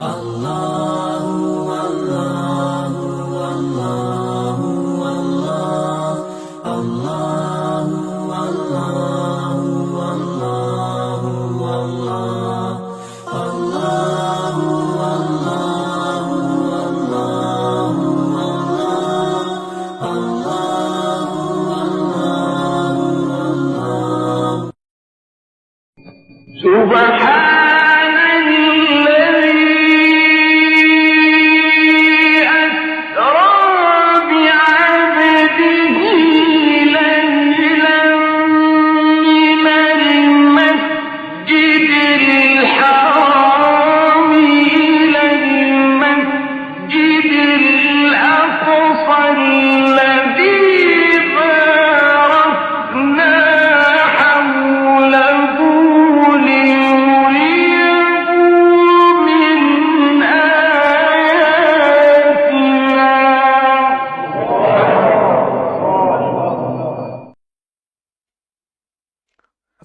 Allah.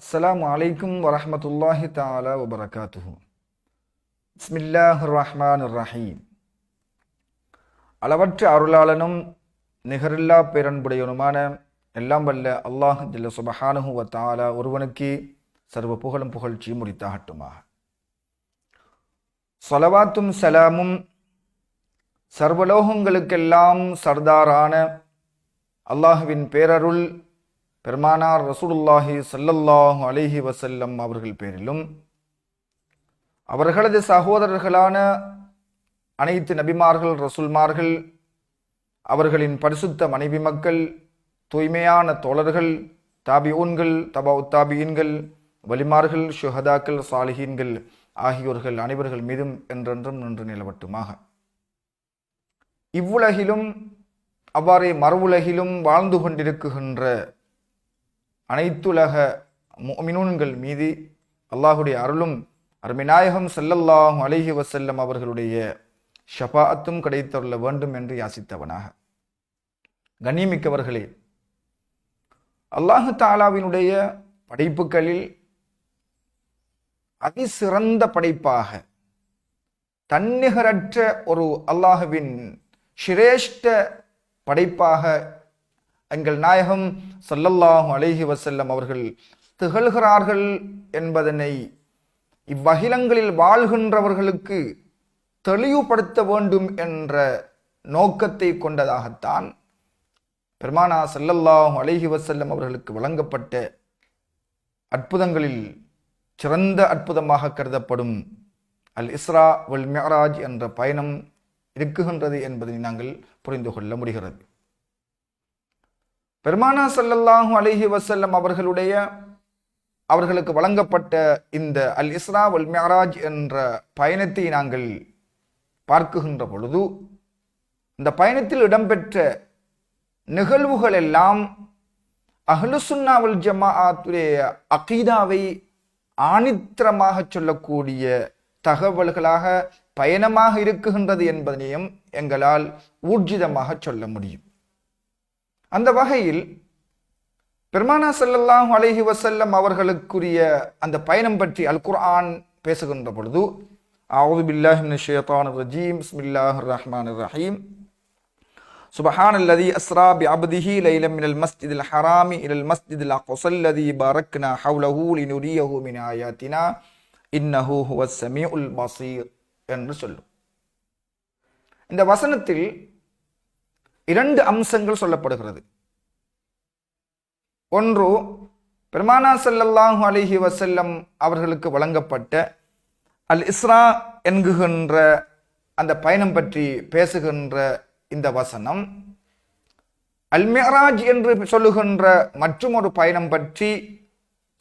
அஸ்ஸலாமு அலைக்கும் வரஹ்மத்துல்லாஹி தஆலா வபரகாத்துஹு பிஸ்மில்லாஹிர் ரஹ்மான் ரஹீம் அளவற்ற அருளாளனும் நிகரில்லா பேரன்புடையவனுமான எல்லாம் வல்ல அல்லாஹ் ஜல்ல சுபஹானஹு வ தாலா ஒருவனுக்கு சர்வ புகழும் புகழ்ச்சியும் உரித்தாகட்டுமாக சொலவாத்தும் சலாமும் சர்வலோகங்களுக்கெல்லாம் சர்தாரான அல்லாஹுவின் பேரருள் பெருமானார் ரசூலுல்லாஹி சல்லல்லாஹு அலிஹி வசல்லம் அவர்கள் பேரிலும் அவர்களது சகோதரர்களான அனைத்து நபிமார்கள் ரசூல்மார்கள் அவர்களின் பரிசுத்த மனைவி மக்கள் தூய்மையான தோழர்கள் தாபியூன்கள் தபா தாபியீன்கள் வலிமார்கள் ஷுஹதாக்கள் சாலிஹீன்கள் ஆகியோர்கள் அனைவர்கள் மீதும் என்றென்றும் நின்று நிலவட்டுமாக. இவ்வுலகிலும் அவ்வாறே மறுவுலகிலும் வாழ்ந்து கொண்டிருக்குகின்ற அனைத்துலக முமினூன்கள் மீது அல்லாஹுடைய அருளும் அருமிநாயகம் செல்லல்லாஹும் அலிஹி வசல்லம் அவர்களுடைய ஷபாத்தும் கிடைத்தருள வேண்டும் என்று யாசித்தவனாக. கண்ணியமிக்கவர்களே அல்லாஹு தாலாவினுடைய படைப்புகளில் அதிசிறந்த படைப்பாக தன்னிகரற்ற ஒரு அல்லாஹுவின் சிரேஷ்ட படைப்பாக எங்கள் நாயகம் ஸல்லல்லாஹு அலைஹி வசல்லம் அவர்கள் திகழ்கிறார்கள் என்பதனை இவ்வகிலங்களில் வாழ்கின்றவர்களுக்கு தெளிவுபடுத்த வேண்டும் என்ற நோக்கத்தை கொண்டதாகத்தான் பெருமானா ஸல்லல்லாஹு அலைஹி வசல்லம் அவர்களுக்கு வழங்கப்பட்ட அற்புதங்களில் சிறந்த அற்புதமாக கருதப்படும் அல் இஸ்ரா வல் மியராஜ் என்ற பயணம் இருக்குகின்றது என்பதை நாங்கள் புரிந்து கொள்ள முடிகிறது. பெருமானா ஸல்லல்லாஹு அலஹி வசல்லம் அவர்களுடைய அவர்களுக்கு வழங்கப்பட்ட இந்த அல் இஸ்ரா வல் மியராஜ் என்ற பயணத்தை நாங்கள் பார்க்குகின்ற பொழுது இந்த பயணத்தில் இடம்பெற்ற நிகழ்வுகள் எல்லாம் அஹ்லுசுன்னாவல் ஜமாஅத்துடைய அகீதாவை ஆணித்திரமாக சொல்லக்கூடிய தகவல்களாக பயணமாக இருக்குகின்றது என்பதனையும் எங்களால் ஊர்ஜிதமாக சொல்ல முடியும். அந்த வகையில் பெருமானா ஸல்லல்லாஹு அலைஹி வஸல்லம் அவர்களுக்குரிய அந்த பயணம் பற்றி அல் குர்ஆன் பேசுகின்ற பொழுது அவுது பில்லாஹி மினஷ் ஷைத்தானிர் ரஜீம் பிஸ்மில்லாஹிர் ரஹ்மானிர் ரஹீம் سبحان الذي أسرى بعبده ليلا من المسجد الحرام إلى المسجد الأقصى الذي باركنا حوله لنريه من آياتنا إنه هو السميع البصير என்று சொல்லும் இந்த வசனத்தில் இரண்டு அம்சங்கள் சொல்லப்படுகிறது. ஒன்று பெருமானா செல்லல்லாஹு அலிஹி வசல்லம் அவர்களுக்கு வழங்கப்பட்ட அல் இஸ்ரா என்குகின்ற அந்த பயணம் பற்றி பேசுகின்ற இந்த வசனம் அல் மியராஜ் என்று சொல்லுகின்ற மற்றும் ஒரு பயணம் பற்றி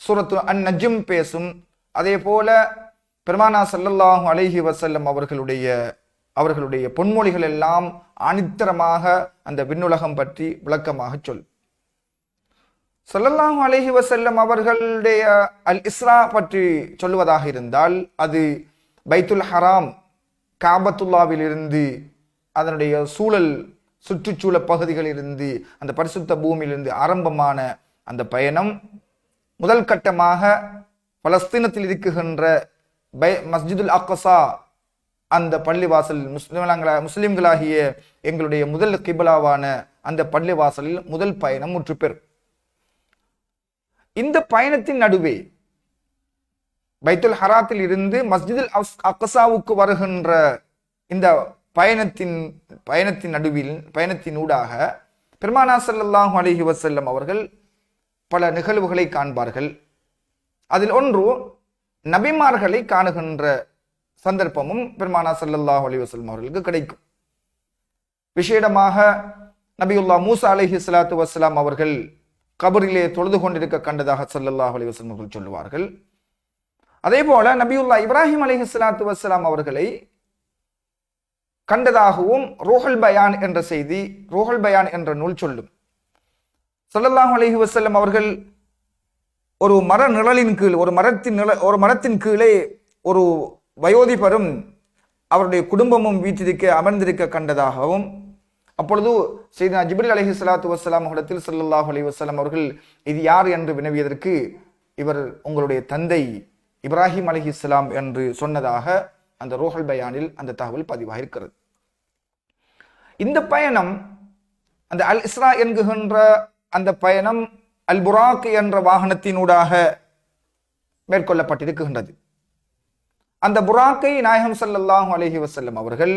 சூரத்து அன் நஜும் பேசும். அதே போல பெருமானா ஸல்லல்லாஹு அலைஹி வசல்லம் அவர்களுடைய அவர்களுடைய பொன்மொழிகள் எல்லாம் ஆணித்தரமாக அந்த விண்ணுலகம் பற்றி விளக்கமாக சொல். சொல்லலாம் அலைஹி வசல்லம் அவர்களுடைய அல் இஸ்ரா பற்றி சொல்லுவதாக இருந்தால் அது பைத்துல் ஹராம் காபத்துல்லாவிலிருந்து அதனுடைய சூழல் சுற்றுச்சூழ பகுதிகளிலிருந்து அந்த பரிசுத்த பூமியிலிருந்து ஆரம்பமான அந்த பயணம் முதல் கட்டமாக பலஸ்தீனத்தில் இருக்குகின்ற பை மஸ்ஜிதுல் அக்கசா அந்த பள்ளிவாசல் முஸ்லிம்களா முஸ்லிம்களாகிய எங்களுடைய முதல் கிபிலாவான அந்த பள்ளிவாசலில் முதல் பயணம் முற்று பெறும். இந்த பயணத்தின் நடுவே பைத்துல் ஹராத்தில் இருந்து மஸ்ஜிதுல் அஸ்- வருகின்ற இந்த பயணத்தின் பயணத்தின் நடுவில் பயணத்தின் ஊடாக பெருமானா சல்லாஹு அலஹி வசல்லம் அவர்கள் பல நிகழ்வுகளை காண்பார்கள். அதில் ஒன்று நபிமார்களை காணுகின்ற சந்தர்ப்பமும் பெருமானா சல்லல்லாஹ் அலி வஸல்லம் அவர்களுக்கு கிடைக்கும். விசேடமாக நபியுல்லா மூசா அலைஹி சலாத்து வஸ்ஸலாம் அவர்கள் கபரிலே தொழுது கொண்டிருக்க கண்டதாக சல்லல்லாஹ் அலி வஸல்லம் அவர்கள் சொல்லுவார்கள். அதே போல நபியுல்லா இப்ராஹிம் அலஹி சலாத்து வசலாம் அவர்களை கண்டதாகவும் ரோஹல் பயான் என்ற செய்தி ரோஹல் பயான் என்ற நூல் சொல்லும். சல்லல்லாஹ் அலஹி வசல்லம் அவர்கள் ஒரு மர நிழலின் கீழ் ஒரு மரத்தின் நிழல் ஒரு மரத்தின் கீழே ஒரு வயோதிபரும் அவருடைய குடும்பமும் வீட்டிற்கு அமர்ந்திருக்க கண்டதாகவும் அப்பொழுது செய்தா ஜிப்ரில் அலஹி சலாத்து வசலாம் இடத்தில் ஸல்லல்லாஹு அலி வசலாம் அவர்கள் இது யார் என்று வினவியதற்கு இவர் உங்களுடைய தந்தை இப்ராஹிம் அலைஹிஸ்ஸலாம் என்று சொன்னதாக அந்த ரோஹல் பயானில் அந்த தகவல் பதிவாக இருக்கிறது இந்த பயணம் அந்த அல் இஸ்ரா என்கின்ற அந்த பயணம் அல் புராக் என்ற வாகனத்தினூடாக மேற்கொள்ளப்பட்டிருக்கின்றது. அந்த புராக்கை நாயகம் சல்லாஹூ அலஹி வசல்லம் அவர்கள்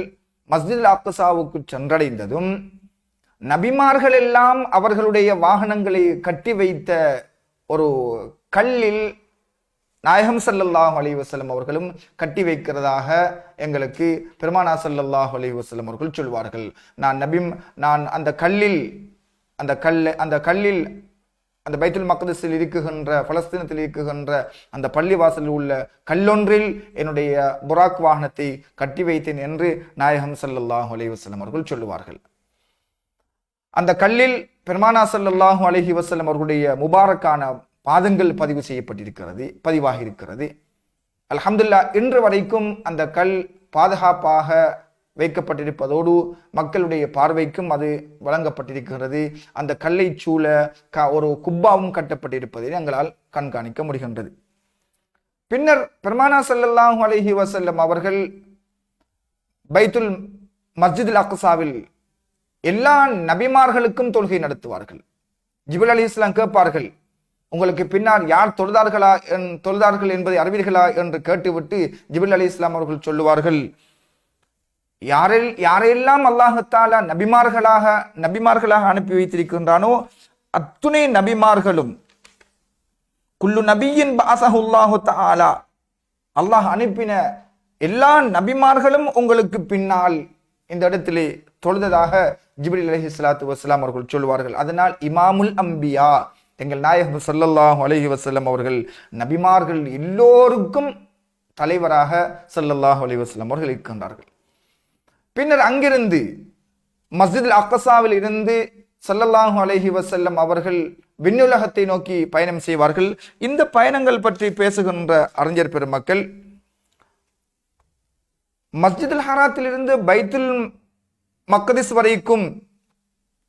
மஸ்ஜித் அக்ஸாவுக்கு சென்றடைந்ததும் நபிமார்கள் எல்லாம் அவர்களுடைய வாகனங்களை கட்டி வைத்த ஒரு கல்லில் நாயகம் ஸல்லல்லாஹு அலி வசலம் அவர்களும் கட்டி வைக்கிறதாக எங்களுக்கு பெருமானா ஸல்லல்லாஹு அலி வசலம் அவர்கள் சொல்வார்கள். நான் நபிம் நான் அந்த கல்லில் அந்த கல் அந்த கல்லில் அந்த பைத்துல் மக்தஸில் இருக்குகின்ற பலஸ்தீனத்தில் இருக்குகின்ற அந்த பள்ளிவாசலில் உள்ள கல்லொன்றில் என்னுடைய புராக் வாகனத்தை கட்டி வைத்தேன் என்று நாயகம் சல்லாஹூ அலி வசலம் அவர்கள் சொல்லுவார்கள். அந்த கல்லில் பெருமானா சல்லாஹூ அலஹி வசலம் அவர்களுடைய முபாரக்கான பாதங்கள் பதிவு செய்யப்பட்டிருக்கிறது பதிவாகி இருக்கிறது அலமதுல்லா இன்று வரைக்கும் அந்த கல் பாதுகாப்பாக வைக்கப்பட்டிருப்பதோடு மக்களுடைய பார்வைக்கும் அது வழங்கப்பட்டிருக்கிறது. அந்த கல்லை சூழ க- ஒரு குப்பாவும் கட்டப்பட்டிருப்பதை எங்களால் கண்காணிக்க முடிகின்றது. பின்னர் பெருமானா ஸல்லல்லாஹு அலஹி வசல்லம் அவர்கள் பைத்துல் மஸ்ஜிதுல் அக்சாவில் எல்லா நபிமார்களுக்கும் தொழுகை நடத்துவார்கள். ஜிபுல் அலி இஸ்லாம் கேட்பார்கள் உங்களுக்கு பின்னால் யார் தொழுதார்களா என்- தொழுதார்கள் என்பதை அறிவீர்களா? என்று கேட்டுவிட்டு ஜிபுல் அலி இஸ்லாம் அவர்கள் சொல்லுவார்கள் யாரில் யாரையெல்லாம் அல்லாஹத்தாலா நபிமார்களாக நபிமார்களாக அனுப்பி வைத்திருக்கின்றானோ அத்துணை நபிமார்களும் குல்லு நபியின் பாசஹுல்லாஹு தாலா அல்லாஹ் அனுப்பின எல்லா நபிமார்களும் உங்களுக்கு பின்னால் இந்த இடத்திலே தொழுததாக ஜிபிரி அலஹி சலாத்து வசலாம் அவர்கள் சொல்வார்கள். அதனால் இமாமுல் அம்பியா எங்கள் நாயகம் ஸல்லல்லாஹு அலஹி வஸல்லம் அவர்கள் நபிமார்கள் எல்லோருக்கும் தலைவராக ஸல்லல்லாஹு அலி வஸ்லம் அவர்கள் இருக்கின்றார்கள். பின்னர் அங்கிருந்து மஸ்ஜித் அக்கசாவில் இருந்து சல்லல்லாஹு அலஹி வசல்லம் அவர்கள் விண்ணுலகத்தை நோக்கி பயணம் செய்வார்கள். இந்த பயணங்கள் பற்றி பேசுகின்ற அறிஞர் பெருமக்கள் மஸ்ஜிதுல் ஹராத்திலிருந்து பைத்துல் மக்கதிஸ் வரைக்கும்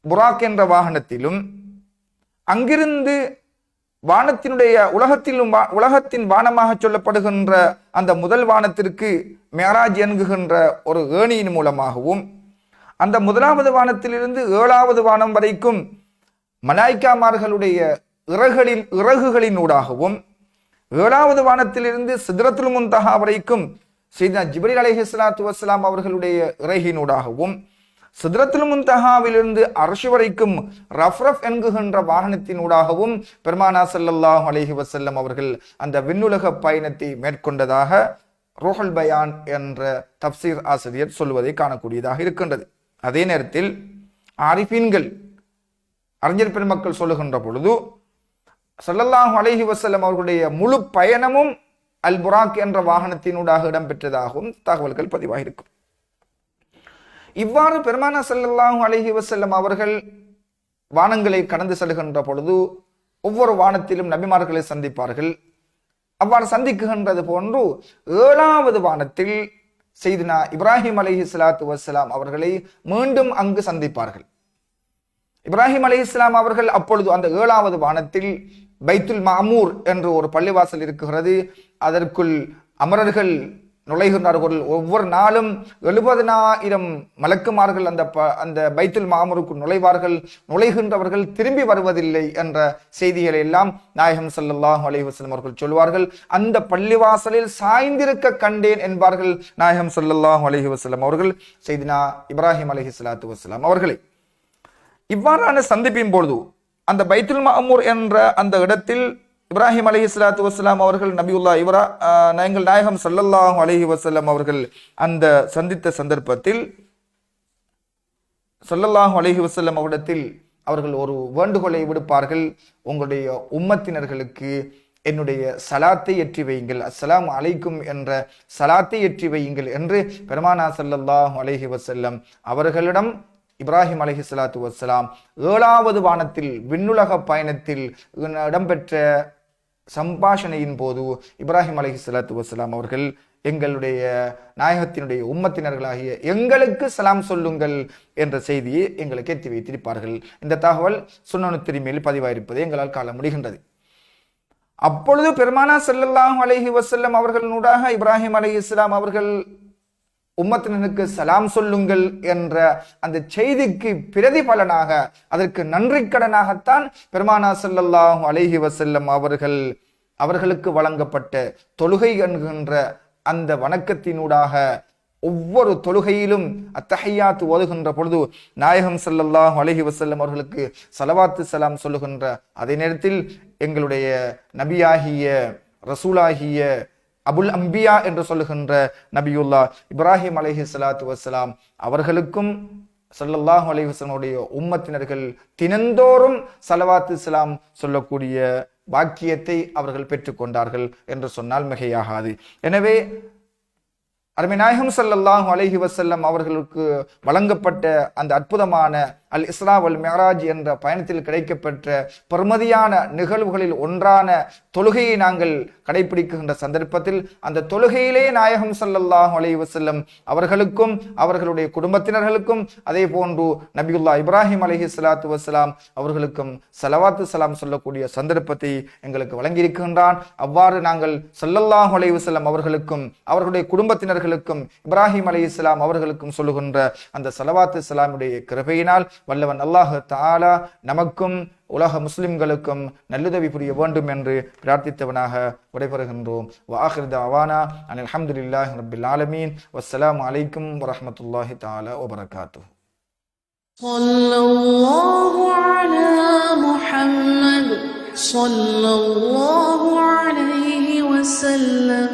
புராக் என்ற வாகனத்திலும் அங்கிருந்து வானத்தினுடைய உலகத்திலும் வா- உலகத்தின் வானமாக சொல்லப்படுகின்ற அந்த முதல் வானத்திற்கு மேராஜ் என்குகின்ற ஒரு ஏணியின் மூலமாகவும் அந்த முதலாவது வானத்திலிருந்து ஏழாவது வானம் வரைக்கும் மலாய்க்காமார்களுடைய இறகுகளின் ஊடாகவும் ஏழாவது வானத்திலிருந்து சிதரத்துல் முந்தகா வரைக்கும் செய்தா ஜிப்ரீல் அலைஹி ஸலாத்து வஸ்ஸலாம் அவர்களுடைய இறகினூடாகவும் சிதரத்தில் முந்தஹாவிலிருந்து அரசு வரைக்கும் ரஃப்ரஃப் என்குகின்ற வாகனத்தினூடாகவும் பெருமானா ஸல்லல்லாஹு அலஹி வசல்லம் அவர்கள் அந்த விண்ணுலக பயணத்தை மேற்கொண்டதாக ரோஹல் பயான் என்ற தப்சீர் ஆசிரியர் சொல்வதை காணக்கூடியதாக இருக்கின்றது. அதே நேரத்தில் ஆரிஃபீன்கள் அறிஞர் பெருமக்கள் சொல்லுகின்ற பொழுது சல்லல்லாஹு அலஹி வசல்லம் அவர்களுடைய முழு பயணமும் அல் புராக் என்ற வாகனத்தினூடாக இடம்பெற்றதாகவும் தகவல்கள் பதிவாகியிருக்கும். இவ்வாறு பெருமான ஸல்லல்லாஹு அலைஹி வசல்லம் அவர்கள் வானங்களை கடந்து செல்கின்ற பொழுது ஒவ்வொரு வானத்திலும் நபிமார்களை சந்திப்பார்கள். அவ்வாறு சந்திக்குகின்றது போன்று ஏழாவது வானத்தில் செய்தினா இப்ராஹிம் அலைஹி சலாத்து வசலாம் அவர்களை மீண்டும் அங்கு சந்திப்பார்கள். இப்ராஹிம் அலி இஸ்லாம் அவர்கள் அப்பொழுது அந்த ஏழாவது வானத்தில் பைத்துல் மாமூர் என்று ஒரு பள்ளிவாசல் இருக்குகிறது அதற்குள் அமரர்கள் நுழைகின்றார்கள். ஒவ்வொரு நாளும் எழுபதனாயிரம் மலக்குமார்கள் அந்த ப- அந்த பைத்துல் மாமூருக்கு நுழைவார்கள். நுழைகின்றவர்கள் திரும்பி வருவதில்லை என்ற செய்திகளை எல்லாம் நாயகம் ஸல்லல்லாஹு அலைஹி வஸல்லம் அவர்கள் சொல்வார்கள். அந்த பள்ளிவாசலில் சாய்ந்திருக்க கண்டேன் என்பார்கள் நாயகம் ஸல்லல்லாஹு அலஹி வஸல்லம் அவர்கள். செய்தினா இப்ராஹிம் அலைஹி சலாத்து வஸலாம் அவர்களை. இவ்வாறான சந்திப்பின் பொழுது அந்த பைத்துல் மாமூர் என்ற அந்த இடத்தில் இப்ராஹிம் அலி இஸ்லாத்து வஸலாம் அவர்கள் நபியுல்லா இவரா ஆஹ், எங்கள் நாயகம் ஸல்லல்லாஹு அலஹி வஸல்லம் அவர்கள் அந்த சந்தித்த சந்தர்ப்பத்தில் ஸல்லல்லாஹு அலஹி வசல்லம் அவரிடத்தில் அவர்கள் ஒரு வேண்டுகோளை விடுப்பார்கள். உங்களுடைய உம்மத்தினர்களுக்கு என்னுடைய சலாத்தை ஏற்றி வையுங்கள். அஸ்லாம் அலைக்கும் என்ற சலாத்தை ஏற்றி வையுங்கள் என்று பெருமானா ஸல்லல்லாஹு அலஹி வசல்லம் அவர்களிடம் இப்ராஹிம் அலஹி சலாத்து வசலாம் ஏழாவது வானத்தில் விண்ணுலக பயணத்தில் இடம்பெற்ற சம்பாஷணையின் போது இப்ராஹிம் அலஹி சலாத்து வஸ்ஸலாம் அவர்கள் எங்களுடைய நாயகத்தினுடைய உம்மத்தினர்களாகிய எங்களுக்கு சலாம் சொல்லுங்கள் என்ற செய்தியை எங்களுக்கு எத்தி வைத்திருப்பார்கள். இந்த தகவல் சுண்ணனு திரும்பியில் பதிவாயிருப்பதை எங்களால் காண முடிகின்றது. அப்பொழுது பெருமானா ஸல்லல்லாஹு அலஹி வசல்லம் அவர்களினூடாக இப்ராஹிம் அலி இஸ்லாம் அவர்கள் உம்மத்தினனுக்கு சலாம் சொல்லுங்கள் என்ற அந்த செய்திக்கு பிரதிபலனாக அதற்கு நன்றிக்கடனாகத்தான் பெருமானா செல்லல்லாஹும் அழகி வசல்லம் அவர்கள் அவர்களுக்கு வழங்கப்பட்ட தொழுகை என்கின்ற அந்த வணக்கத்தினூடாக ஒவ்வொரு தொழுகையிலும் அத்தஹையாத்து ஓதுகின்ற பொழுது நாயகம் செல்லல்லாஹும் அலைஹி வசல்லம் அவர்களுக்கு சலவாத்து சலாம் சொல்லுகின்ற அதே நேரத்தில் எங்களுடைய நபியாகிய ரசூலாகிய அபுல் அம்பியா என்று சொல்லுகின்ற நபியுல்லா இப்ராஹிம் அலைஹி சலாத்து வசலாம் அவர்களுக்கும் ஸல்லல்லாஹு அலைஹி உம்மத்தினர்கள் தினந்தோறும் சலவாத்து இஸ்லாம் சொல்லக்கூடிய வாக்கியத்தை அவர்கள் பெற்றுக்கொண்டார்கள் என்று சொன்னால் மிகையாகாது. எனவே அருமை நாயகம் ஸல்லல்லாஹு அலஹி வசல்லம் அவர்களுக்கு வழங்கப்பட்ட அந்த அற்புதமான அல் இஸ்ரா அல் மெஹராஜ் என்ற பயணத்தில் கிடைக்கப்பெற்ற பெருமதியான நிகழ்வுகளில் ஒன்றான தொழுகையை நாங்கள் கடைபிடிக்கின்ற சந்தர்ப்பத்தில் அந்த தொழுகையிலே நாயகம் ஸல்லல்லாஹு அலைஹி செல்லும் அவர்களுக்கும் அவர்களுடைய குடும்பத்தினர்களுக்கும் அதே போன்று நபியுல்லா இப்ராஹிம் அலஹி சலாத்து வசலாம் அவர்களுக்கும் சலவாத்து சலாம் சொல்லக்கூடிய சந்தர்ப்பத்தை எங்களுக்கு வழங்கியிருக்கின்றான். அவ்வாறு நாங்கள் ஸல்லல்லாஹு அலைஹி வஸல்லம் அவர்களுக்கும் அவர்களுடைய குடும்பத்தினர்களுக்கும் இப்ராஹிம் அலைஹிஸ்ஸலாம் அவர்களுக்கும் சொல்லுகின்ற அந்த சலவாத்து சலாமுடைய கிருபையினால் வல்லவன் அல்லாஹ் தஆலா நமக்கும் உலக முஸ்லிம்களுக்கும் நல்லுதவி புரிய வேண்டும் என்று பிரார்த்தித்தவனாக விடைபெறுகின்றோம் வாஹிர் தவானா அனில் அல்ஹம்துலில்லாஹி ரப்பில் ஆலமீன் வஸ்ஸலாமு அலைக்கும் வரஹ்மத்துல்லாஹி தஆலா வபரகாத்துஹு صلى الله على محمد صلى الله عليه وسلم